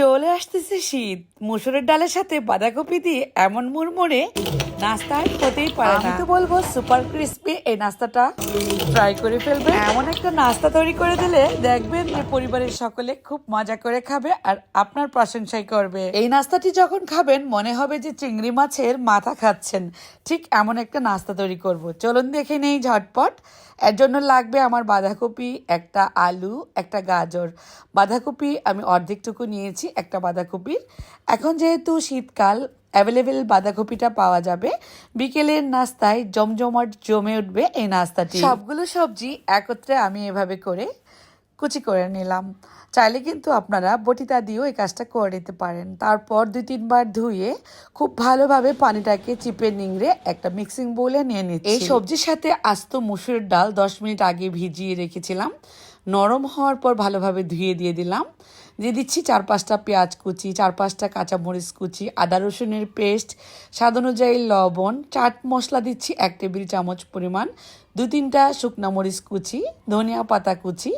চলে আসতেছে শীত। মুসুরের ডালের সাথে বাঁধাকপি দিয়ে এমন মুড়মুড়ে নাস্তা আর হতেই পারে আমি তো বলব সুপার ক্রিস্পি এই নাস্তাটা ট্রাই করে ফেলবেন এমন একটা নাস্তা তৈরি করে দিলে দেখবেন যে পরিবারের সকলে খুব মজা করে খাবে আর আপনার প্রশংসাই করবে। এই নাস্তাটি যখন খাবেন মনে হবে যে চিংড়ি মাছের মাথা খাচ্ছেন। ঠিক এমন একটা নাস্তা তৈরি করব। চলুন দেখে নেই ঝটপট। এর জন্য লাগবে আমার বাঁধাকপি একটা আলু একটা গাজর। বাঁধাকপি আমি অর্ধেকটুকু নিয়েছি একটা বাঁধাকপির। এখন যেহেতু শীতকাল অ্যাভেলেবেল বাঁধাকপিটা পাওয়া যাবে। বিকেলের নাস্তায় জমজমাট জমে উঠবে এই নাস্তাটি। সবগুলো সবজি একত্রে আমি এভাবে করে কুচি করে নিলাম। চাইলে কিন্তু আপনারা বটিতা দিয়েও এই কাজটা করে নিতে পারেন। তারপর দুই তিনবার ধুয়ে খুব ভালোভাবে পানিটাকে চিপে নিংড়ে একটা মিক্সিং বোলে নিয়ে নিচ্ছি। এই সবজির সাথে আস্ত মুসুরের ডাল দশ মিনিট আগে ভিজিয়ে রেখেছিলাম। নরম হওয়ার পর ভালোভাবে ধুয়ে দিয়ে দিলাম। দিয়ে দিচ্ছি চার পাঁচটা পেঁয়াজ কুচি, চার পাঁচটা কাঁচামরিচ কুচি, আদা রসুনের পেস্ট, স্বাদ অনুযায়ী লবণ, চাট মশলা দিচ্ছি এক টেবিল চামচ পরিমাণ, দু তিনটা শুকনা মরিচ কুচি, ধনিয়া পাতা কুচি,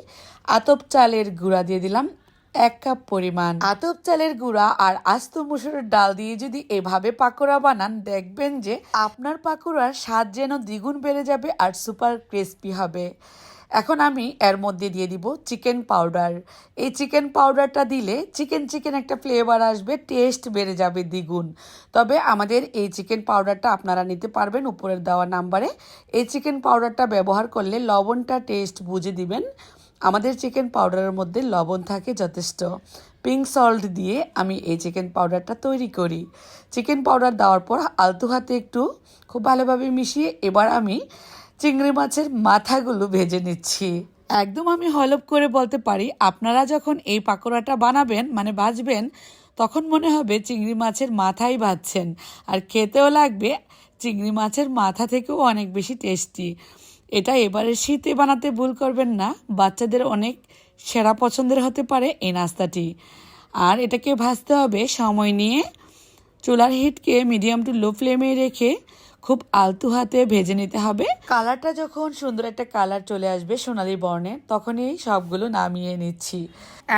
আতপ চালের গুঁড়া দিয়ে দিলাম এক কাপ পরিমাণ। আতপ চালের গুঁড়া আর আস্ত মুসুরের ডাল দিয়ে যদি এভাবে পাকোড়া বানান, দেখবেন যে আপনার পাকোড়ার স্বাদ যেন দ্বিগুণ বেড়ে যাবে আর সুপার ক্রিস্পি হবে। এখন আমি এর মধ্যে দিয়ে দিব চিকেন পাউডার। এই চিকেন পাউডারটা দিলে চিকেন চিকেন একটা ফ্লেভার আসবে, টেস্ট বেড়ে যাবে দ্বিগুণ। তবে আমাদের এই চিকেন পাউডারটা আপনারা নিতে পারবেন উপরের দেওয়া নাম্বারে। এই চিকেন পাউডারটা ব্যবহার করলে লবণটা টেস্ট বুঝে দিবেন। আমাদের চিকেন পাউডারের মধ্যে লবণ থাকে যথেষ্ট। পিঙ্ক সল্ট দিয়ে আমি এই চিকেন পাউডারটা তৈরি করি। চিকেন পাউডার দেওয়ার পর আলতু হাতে একটু খুব ভালোভাবে মিশিয়ে এবার আমি চিংড়ি মাছের মাথাগুলো ভেজে নিচ্ছি। একদম আমি হলপ করে বলতে পারি, আপনারা যখন এই পাকোড়াটা বানাবেন মানে ভাজবেন, তখন মনে হবে চিংড়ি মাছের মাথাই ভাজছেন। আর খেতেও লাগবে, চিংড়ি মাছের মাথা থেকেও অনেক বেশি টেস্টি। এটা এবারে শীতে বানাতে ভুল করবেন না, বাচ্চাদের অনেক সেরা পছন্দের হতে পারে এই নাস্তাটি। আর এটাকে ভাজতে হবে সময় নিয়ে। চুলার হিটকে মিডিয়াম টু লো ফ্লেমে রেখে খুব আলতু হাতে ভেজে নিতে হবে। কালারটা যখন সুন্দর একটা কালার চলে আসবে সোনালি বর্ণের তখনই সবগুলো নামিয়ে নিচ্ছি।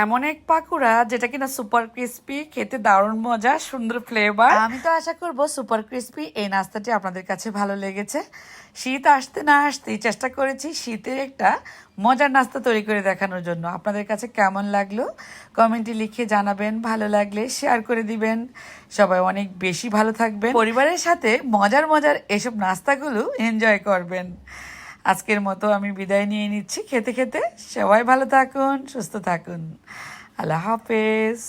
এমন এক পাকুড়া যেটা কিনা সুপার ক্রিস্পি, খেতে দারুণ মজা, সুন্দর ফ্লেভার আমি তো আশা করব সুপার ক্রিস্পি এই নাস্তাটি আপনাদের কাছে ভালো লেগেছে। শীত আসতে না আসতেই চেষ্টা করেছি শীতের একটা মজার নাস্তা তৈরি করে দেখানোর জন্য। আপনাদের কাছে কেমন লাগল? কমেন্টে লিখে জানাবেন। ভালো লাগলে শেয়ার করে দিবেন। সবাই অনেক বেশি ভালো থাকবেন। পরিবারের সাথে মজার মজার এসব নাস্তাগুলো এনজয় করবেন। আজকের মতো আমি বিদায় নিয়ে নিচ্ছি। খেতে খেতে সবাই ভালো থাকুন, সুস্থ থাকুন। আল্লাহ হাফেজ।